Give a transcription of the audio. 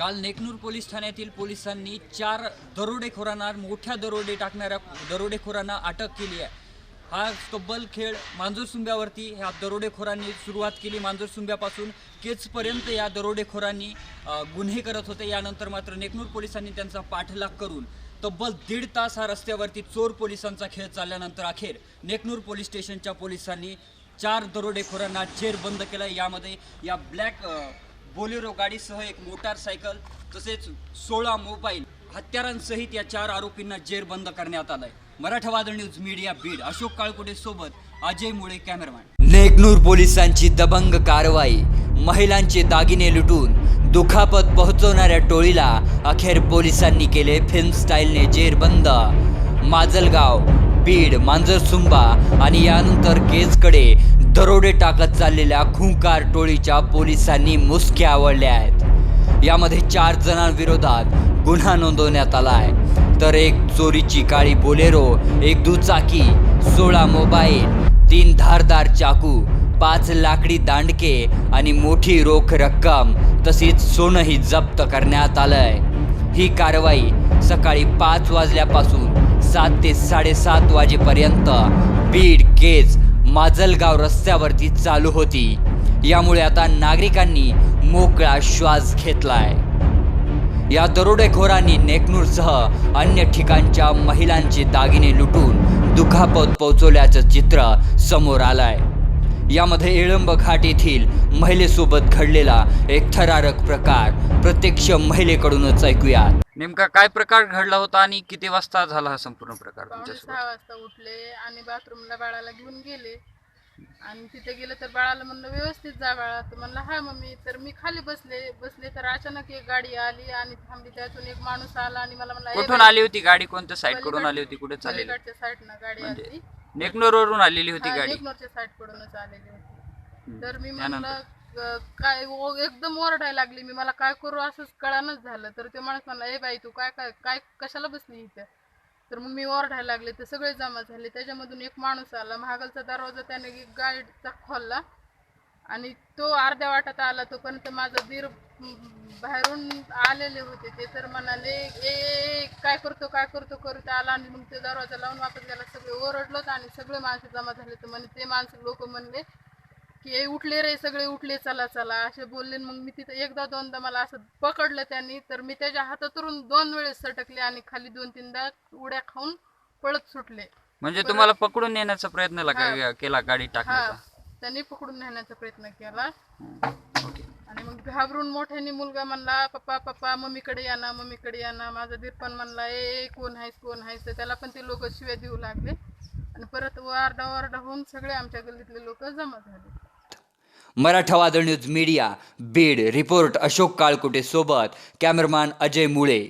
काल नेकनूर पोलीस ठाण्यातील पोलिसांनी चार दरोडेखोरांना मोठ्या दरोडे टाकणाऱ्या दरोडेखोरांना अटक केली आहे. हा तब्बल खेळ मांजरसुंब्यावरती ह्या दरोडेखोरांनी सुरुवात केली मांजरसुंब्यापासून केचपर्यंत या दरोडेखोरांनी गुन्हे करत होते. यानंतर मात्र नेकनूर पोलिसांनी त्यांचा पाठलाग करून तब्बल दीड तास हा रस्त्यावरती चोर पोलिसांचा खेळ चालल्यानंतर अखेर नेकनूर पोलीस स्टेशनच्या पोलिसांनी चार दरोडेखोरांना जेर बंद केला. यामध्ये या ब्लॅक बोलेरो गाडीसह एक मोटारसायकल तसेच सोळा मोबाईल हत्यारांसहित या चार आरोपींना जेरबंद करण्यात आलाय. Maratha news media Beed. Ashok Kalkute सोबत अजय मुळे कॅमेरामॅन. नेकनूर पोलिसांची दबंग कारवाई. महिलांचे दागिने लुटून दुखापत पोहोचवणाऱ्या टोळीला अखेर पोलिसांनी केले फिल्म स्टाईलने जेरबंद माजलगाव बीड मांजरसुंबा आणि यानंतर केजकडे दरोडे टाकत चाललेल्या खुंकार टोळीच्या पोलिसांनी मुसक्या आवडल्या आहेत. यामध्ये चार जणांविरोधात गुन्हा नोंदवण्यात आला आहे. तर एक चोरीची काळी बोलेरो एक दुचाकी सोळा मोबाईल तीन धारदार चाकू पाच लाकडी दांडके आणि मोठी रोख रक्कम तसेच सोनंही जप्त करण्यात आलं आहे ही कारवाई सकाळी पाच वाजल्यापासून सात ते साडेसात वाजेपर्यंत बीड केज माजलगाव रस्त्यावरती चालू होती. यामुळे आता नागरिकांनी मोकळा श्वास घेतलाय. या दरोडेखोरांनी नेकनूरसह अन्य ठिकाणच्या महिलांचे दागिने लुटून दुखापत पोहोचवल्याचं चित्र समोर आलंय. यामध्ये एळंब घाट येथील महिलेसोबत घडलेला एक थरारक प्रकार. प्रत्यक्ष महिलेकडूनच ऐकूयात. नेमका काय प्रकार घडला होता आणि किती वाजता झाला हा संपूर्ण प्रकार पावणे सहा वाजता उठले आणि बाथरूमला बाळाला घेऊन गेले. आणि तिथे गेलं तर बाळाला म्हणलं व्यवस्थित जा बाळा. तर म्हणलं हा मम्मी. तर मी खाली बसले बसले तर अचानक एक गाडी आली आणि थांबली. त्यातून एक माणूस आला आणि मला म्हणला "ए कुठून बाई, आली होती गाडी? कोणत्या साईडकडून आली होती? कुठे चाललेली? पलीकडच्या साईडनं गाडी म्हणजे आली. नेकनूर वरून आलेली होती गाडी. नेकनोरच्या साईड कडूनच आलेली होती. तर मी त्यानंतर? काय ओ- एकदम ओरडायला लागली. मी मला काय करू असंच कळानच झालं. तर ते माणूस म्हणला ए बाई तू काय काय काय कशाला बसली इथं? तर मग मी ओरडायला लागले. तर सगळे जमा झाले. त्याच्यामधून एक माणूस आला. महागलचा दरवाजा त्याने गाईडचा खोलला. आणि तो अर्ध्या वाटात आला. तोपर्यंत माझा दीर म, बाहेरून आलेले होते. ते तर म्हणाले ए ए, ए, काय करतो काय करतो करत आला. आणि मग ते दरवाजा लावून वापस गेला. सगळे ओरडलोत आणि सगळे माणसं जमा झाले. तर म्हणे ते माणसं लोक म्हणले की ए उठले रे सगळे उठले चला चला. असे बोलले मग मी तिथं एकदा दोनदा मला असं पकडलं त्यांनी. तर मी त्याच्या हातातून दोन वेळेस सटकले आणि खाली दोन तीनदा उड्या खाऊन पळत सुटले. म्हणजे तुम्हाला पकडून नेण्याचा प्रयत्न लगा-. केला गाडी हा. टाकण्याचा? त्यांनी पकडून नेण्याचा प्रयत्न केला. ओके. आणि मग घाबरून मोठ्याने मुलगा म्हणला पप्पा पप्पा मम्मीकडे या ना मम्मीकडे या ना. माझा दीर पण म्हणला ए ए, कोण आहेस कोण आहेस तर त्याला पण ते लोक शिव्या देऊ लागले. आणि परत वारडा वारडा होऊन सगळे आमच्या गल्लीतले लोक जमा झाले. Maratha news media Beed. Report Ashok Kalkute सोबत. कॅमेरमॅन अजय मुळे.